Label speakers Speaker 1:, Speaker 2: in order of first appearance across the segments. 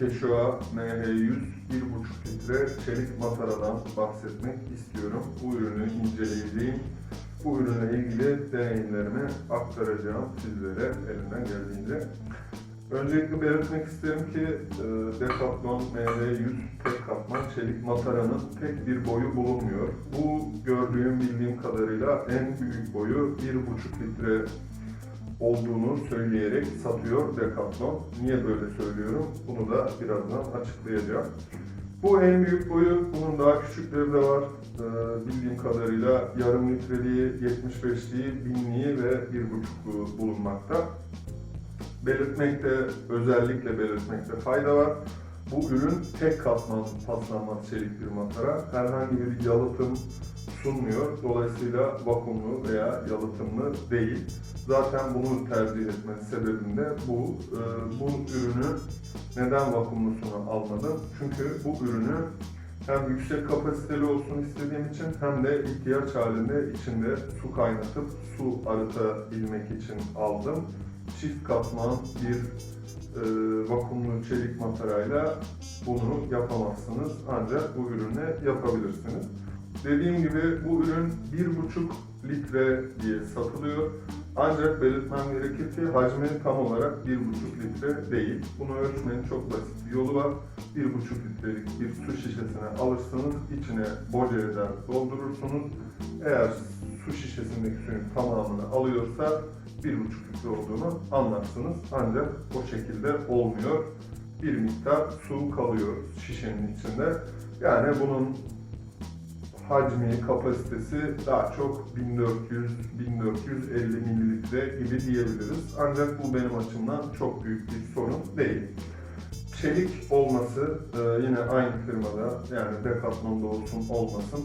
Speaker 1: Keşoa MH100 1.5 litre çelik mataradan bahsetmek istiyorum. Bu ürünü inceleyeceğim. Bu ürünle ilgili deneyimlerimi aktaracağım sizlere elimden geldiğince. Öncelikle belirtmek isterim ki e, Decathlon MV100 tek katman çelik mataranın tek bir boyu bulunmuyor. Bu gördüğüm bildiğim kadarıyla en büyük boyu 1,5 litre olduğunu söyleyerek satıyor Decathlon. Niye böyle söylüyorum? Bunu da birazdan açıklayacağım. Bu en büyük boyu, bunun daha küçükleri de var. Ee, bildiğim kadarıyla yarım litreliği, 75'liği, binliği ve 1,5'luğu bulunmakta belirtmekte, özellikle belirtmekte fayda var. Bu ürün tek katman paslanmaz çelik bir matara. Herhangi bir yalıtım sunmuyor. Dolayısıyla vakumlu veya yalıtımlı değil. Zaten bunu tercih etmenin sebebim de bu. Ee, bu ürünü neden vakumlusunu almadım? Çünkü bu ürünü hem yüksek kapasiteli olsun istediğim için hem de ihtiyaç halinde içinde su kaynatıp su arıtabilmek için aldım çift katman bir e, vakumlu çelik matarayla bunu yapamazsınız. Ancak bu ürünle yapabilirsiniz. Dediğim gibi bu ürün 1,5 litre diye satılıyor. Ancak belirtmem gerekir ki hacmi tam olarak 1,5 litre değil. Bunu ölçmenin çok basit bir yolu var. 1,5 litrelik bir su şişesine alırsınız, içine boca doldurursunuz. Eğer su şişesindeki suyun tamamını alıyorsa 1,5 litre olduğunu anlarsınız. Ancak o şekilde olmuyor. Bir miktar su kalıyor şişenin içinde. Yani bunun hacmi, kapasitesi daha çok 1400-1450 mililitre gibi diyebiliriz. Ancak bu benim açımdan çok büyük bir sorun değil. Çelik olması e, yine aynı firmada yani Decathlon'da olsun olmasın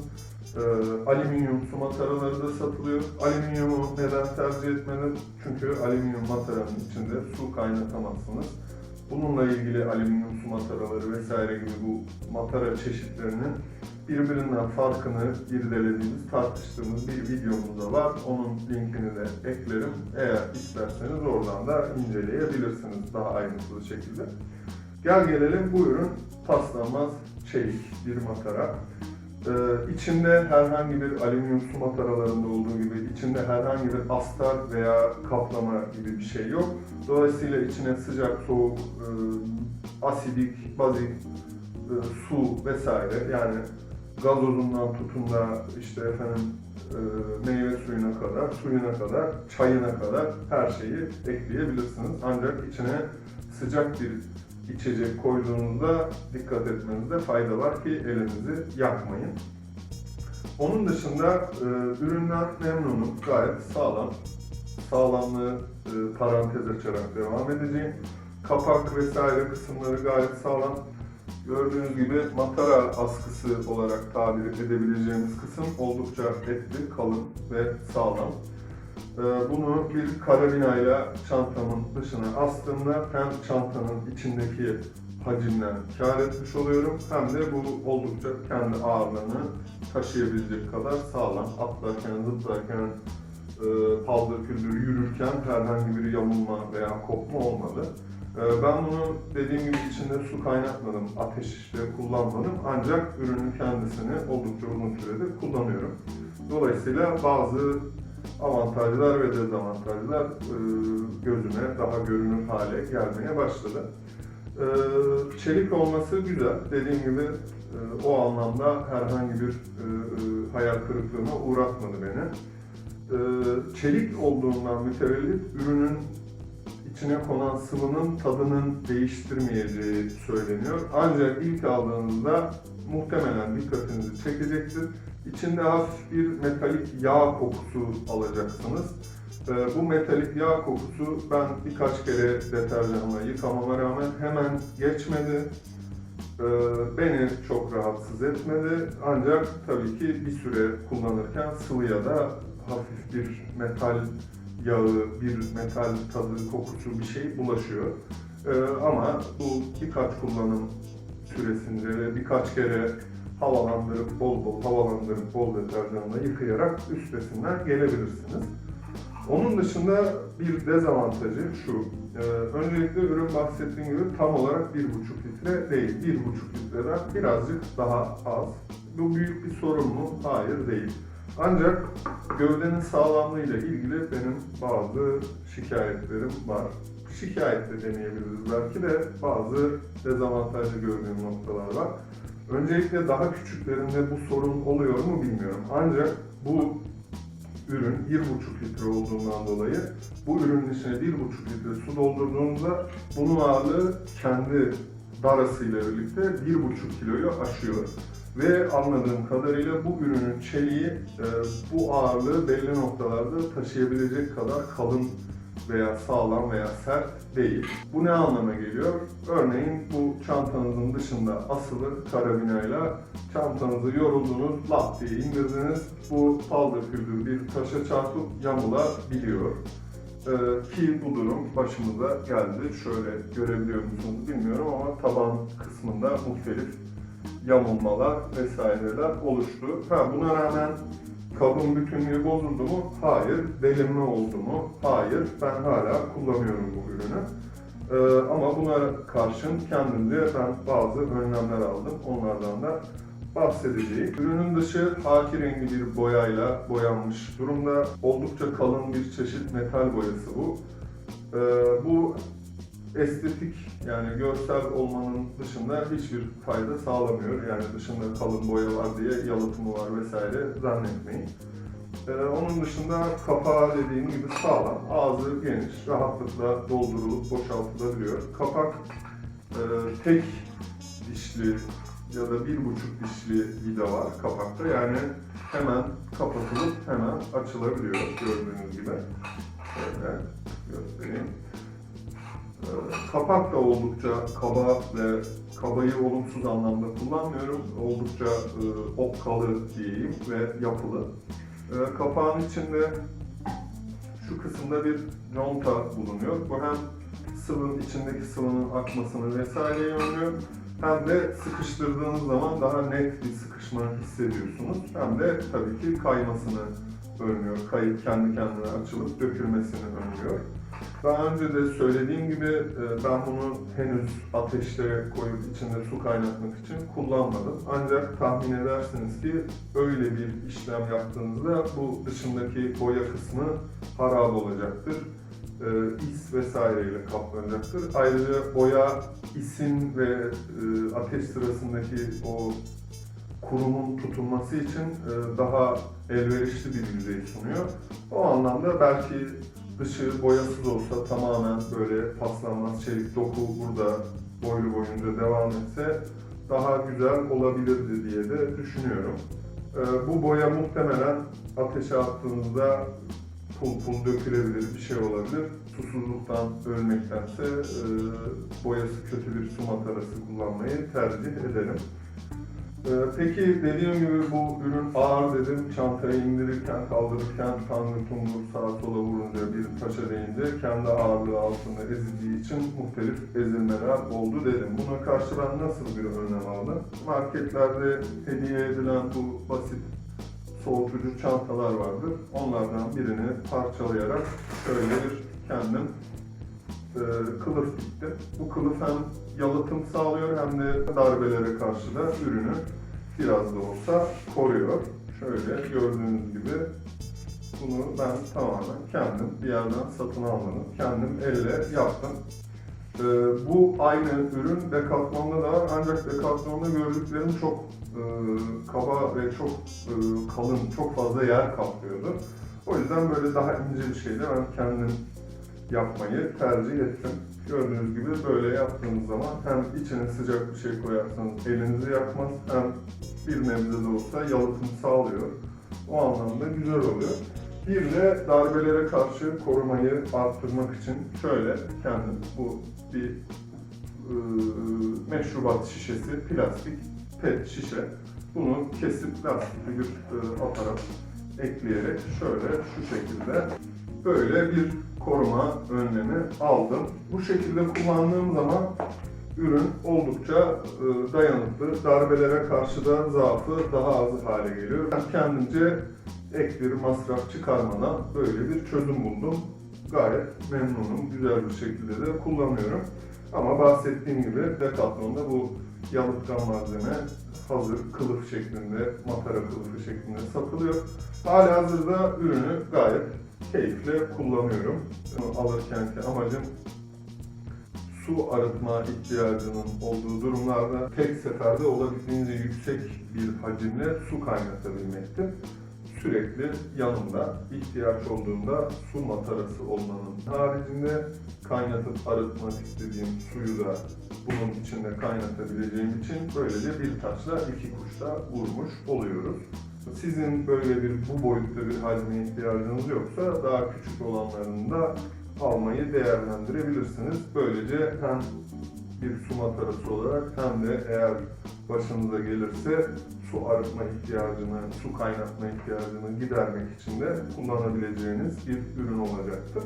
Speaker 1: e, alüminyum su mataraları da satılıyor. Alüminyumu neden tercih etmedim? Çünkü alüminyum mataranın içinde su kaynatamazsınız. Bununla ilgili alüminyum su mataraları vesaire gibi bu matara çeşitlerinin birbirinden farkını irdelediğimiz, tartıştığımız bir videomuz da var. Onun linkini de eklerim. Eğer isterseniz oradan da inceleyebilirsiniz daha ayrıntılı şekilde. Gel gelelim bu ürün paslanmaz çelik bir matara. Ee, içinde herhangi bir alüminyum su mataralarında olduğu gibi içinde herhangi bir astar veya kaplama gibi bir şey yok. Dolayısıyla içine sıcak, soğuk, e, asidik, bazik, e, su vesaire yani gazozundan tutun da işte efendim e, meyve suyuna kadar, suyuna kadar, çayına kadar her şeyi ekleyebilirsiniz. Ancak içine sıcak bir içecek koyduğunuzda dikkat etmenizde fayda var ki elinizi yakmayın. Onun dışında e, üründen memnunum. Gayet sağlam. Sağlamlığı e, parantez açarak devam edeceğim. Kapak vesaire kısımları gayet sağlam. Gördüğünüz gibi matara askısı olarak tabir edebileceğimiz kısım oldukça etli, kalın ve sağlam. Ee, Bunu bir karabinayla çantamın dışına astığımda hem çantanın içindeki hacimden kar etmiş oluyorum hem de bu oldukça kendi ağırlığını taşıyabilecek kadar sağlam. Atlarken, zıplarken, e, paldır küldür yürürken herhangi bir yamulma veya kopma olmadı. Ee, Ben bunu dediğim gibi içinde su kaynatmadım, ateş kullanmadım ancak ürünün kendisini oldukça uzun süredir kullanıyorum. Dolayısıyla bazı avantajlar ve dezavantajlar e, gözüme daha görünür hale gelmeye başladı. E, Çelik olması güzel. Dediğim gibi e, o anlamda herhangi bir e, hayal kırıklığına uğratmadı beni. Çelik olduğundan mütevellit ürünün içine konan sıvının tadının değiştirmeyeceği söyleniyor. Ancak ilk aldığınızda muhtemelen dikkatinizi çekecektir. İçinde hafif bir metalik yağ kokusu alacaksınız. Ee, bu metalik yağ kokusu ben birkaç kere deterjanla yıkamama rağmen hemen geçmedi. Ee, beni çok rahatsız etmedi. Ancak tabii ki bir süre kullanırken sıvıya da hafif bir metal yağı, bir metal tadı, kokusu bir şey bulaşıyor. Ee, ama bu birkaç kullanım süresince ve birkaç kere havalandırıp bol bol havalandırıp bol deterjanla yıkayarak üstesinden gelebilirsiniz. Onun dışında bir dezavantajı şu. Ee, öncelikle ürün bahsettiğim gibi tam olarak 1,5 litre değil. 1,5 litreden birazcık daha az. Bu büyük bir sorun mu? Hayır değil. Ancak gövdenin sağlamlığıyla ilgili benim bazı şikayetlerim var. Şikayet de demeyebiliriz belki de bazı dezavantajlı gördüğüm noktalar var. Öncelikle daha küçüklerinde bu sorun oluyor mu bilmiyorum. Ancak bu ürün 1,5 litre olduğundan dolayı bu ürünün içine 1,5 litre su doldurduğunuzda bunun ağırlığı kendi darasıyla birlikte 1,5 kiloyu aşıyor. Ve anladığım kadarıyla bu ürünün çeliği e, bu ağırlığı belli noktalarda taşıyabilecek kadar kalın veya sağlam veya sert değil. Bu ne anlama geliyor? Örneğin bu çantanızın dışında asılı karabinayla çantanızı yoruldunuz, lap diye indirdiniz. Bu paldır küldür bir taşa çarpıp yamulabiliyor. Ee, ki bu durum başımıza geldi. Şöyle görebiliyor musunuz bilmiyorum ama taban kısmında muhtelif yamulmalar vesaireler oluştu. Ha buna rağmen kabın bütünlüğü bozuldu mu? Hayır. Delinme oldu mu? Hayır. Ben hala kullanıyorum bu ürünü. Ee, ama buna karşın kendimce ben bazı önlemler aldım. Onlardan da bahsedeceğim. Ürünün dışı haki rengi bir boyayla boyanmış durumda. Oldukça kalın bir çeşit metal boyası bu. Ee, bu estetik yani görsel olmanın dışında hiçbir fayda sağlamıyor. Yani dışında kalın boya var diye yalıtımı var vesaire zannetmeyin. Ee, onun dışında kapağı dediğim gibi sağlam, ağzı geniş, rahatlıkla doldurulup boşaltılabiliyor. Kapak e, tek dişli ya da bir buçuk dişli vida var kapakta. Yani hemen kapatılıp hemen açılabiliyor gördüğünüz gibi. Şöyle göstereyim. Kapak da oldukça kaba ve kabayı olumsuz anlamda kullanmıyorum. Oldukça e, okkalı diyeyim ve yapılı. E, kapağın içinde şu kısımda bir conta bulunuyor. Bu hem sıvının içindeki sıvının akmasını vesaireyi önlüyor. Hem de sıkıştırdığınız zaman daha net bir sıkışma hissediyorsunuz. Hem de tabii ki kaymasını önlüyor. Kayıp kendi kendine açılıp dökülmesini önlüyor. Daha önce de söylediğim gibi e, ben bunu henüz ateşte koyup içinde su kaynatmak için kullanmadım. Ancak tahmin edersiniz ki öyle bir işlem yaptığınızda bu dışındaki boya kısmı harap olacaktır. E, is vesaireyle kaplanacaktır. Ayrıca boya isin ve e, ateş sırasındaki o kurumun tutunması için daha elverişli bir yüzey sunuyor. O anlamda belki dışı boyasız olsa tamamen böyle paslanmaz çelik doku burada boylu boyunca devam etse daha güzel olabilirdi diye de düşünüyorum. Ee, bu boya muhtemelen ateşe attığınızda pul pul dökülebilir bir şey olabilir. Susuzluktan ölmektense e, boyası kötü bir su matarası kullanmayı tercih ederim. Ee, Peki dediğim gibi bu ürün ağır dedim. Çantayı indirirken, kaldırırken tangır tungur sağa sola vurunca bir taşa değince kendi ağırlığı altında ezildiği için muhtelif ezilmeler oldu dedim. Buna karşı ben nasıl bir önlem aldım? Marketlerde hediye edilen bu basit soğutucu çantalar vardır. Onlardan birini parçalayarak şöyle bir kendim e, kılıf diktim. Bu kılıf hem yalıtım sağlıyor hem de darbelere karşı da ürünü biraz da olsa koruyor. Şöyle gördüğünüz gibi bunu ben tamamen kendim bir yerden satın almadım. Kendim elle yaptım. E, bu aynı ürün Decathlon'da da ancak Decathlon'da gördüklerim çok e, kaba ve çok e, kalın, çok fazla yer kaplıyordu. O yüzden böyle daha ince bir şeyde ben kendim yapmayı tercih ettim. Gördüğünüz gibi böyle yaptığınız zaman hem içine sıcak bir şey koyarsanız elinizi yakmaz hem bir nebze de olsa yalıtım sağlıyor. O anlamda güzel oluyor. Bir de darbelere karşı korumayı arttırmak için şöyle kendim bu bir e, meşrubat şişesi, plastik pet şişe. Bunu kesip lastikli bir e, aparat ekleyerek şöyle şu şekilde böyle bir koruma önlemi aldım. Bu şekilde kullandığım zaman ürün oldukça e, dayanıklı. Darbelere karşı da zaafı daha az hale geliyor. Ben kendimce ek bir masraf çıkarmadan böyle bir çözüm buldum. Gayet memnunum. Güzel bir şekilde de kullanıyorum. Ama bahsettiğim gibi Decathlon'da bu yalıtkan malzeme hazır kılıf şeklinde, matara kılıfı şeklinde satılıyor. Hala hazırda ürünü gayet keyifle kullanıyorum. Bunu alırkenki amacım su arıtma ihtiyacının olduğu durumlarda tek seferde olabildiğince yüksek bir hacimle su kaynatabilmektir. Sürekli yanımda ihtiyaç olduğunda su matarası olmanın haricinde kaynatıp arıtmak istediğim suyu da bunun içinde kaynatabileceğim için böylece bir taşla iki kuşla vurmuş oluyoruz. Sizin böyle bir bu boyutta bir hacme ihtiyacınız yoksa daha küçük olanlarını da almayı değerlendirebilirsiniz. Böylece hem bir su matarası olarak hem de eğer başınıza gelirse su arıtma ihtiyacını, su kaynatma ihtiyacını gidermek için de kullanabileceğiniz bir ürün olacaktır.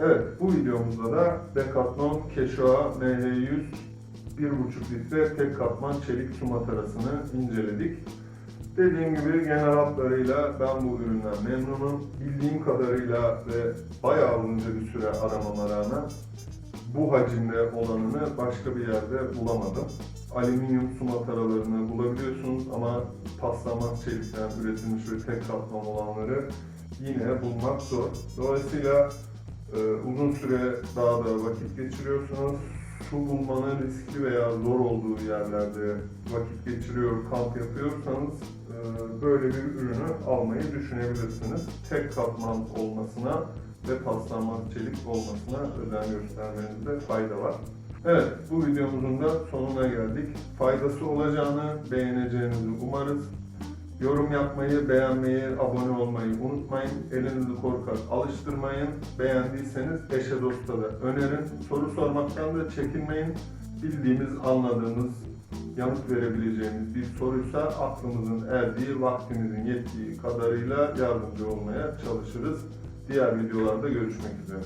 Speaker 1: Evet, bu videomuzda da Decathlon Keşoa MH100 1,5 litre tek katman çelik su matarasını inceledik. Dediğim gibi genel hatlarıyla ben bu üründen memnunum. Bildiğim kadarıyla ve bayağı uzunca bir süre aramama rağmen bu hacimde olanını başka bir yerde bulamadım. Alüminyum su mataralarını bulabiliyorsunuz ama paslanmaz çelikten üretilmiş ve tek katman olanları yine bulmak zor. Dolayısıyla e, uzun süre dağda vakit geçiriyorsunuz. Su bulmanın riskli veya zor olduğu yerlerde vakit geçiriyor, kamp yapıyorsanız e, böyle bir ürünü almayı düşünebilirsiniz. Tek katman olmasına ve paslanmaz çelik olmasına özen göstermenizde fayda var. Evet, bu videomuzun da sonuna geldik. Faydası olacağını beğeneceğinizi umarız. Yorum yapmayı, beğenmeyi, abone olmayı unutmayın. Elinizi korkak alıştırmayın. Beğendiyseniz eşe dosta da önerin. Soru sormaktan da çekinmeyin. Bildiğimiz, anladığımız, yanıt verebileceğimiz bir soruysa aklımızın erdiği, vaktimizin yettiği kadarıyla yardımcı olmaya çalışırız. Diğer videolarda görüşmek üzere.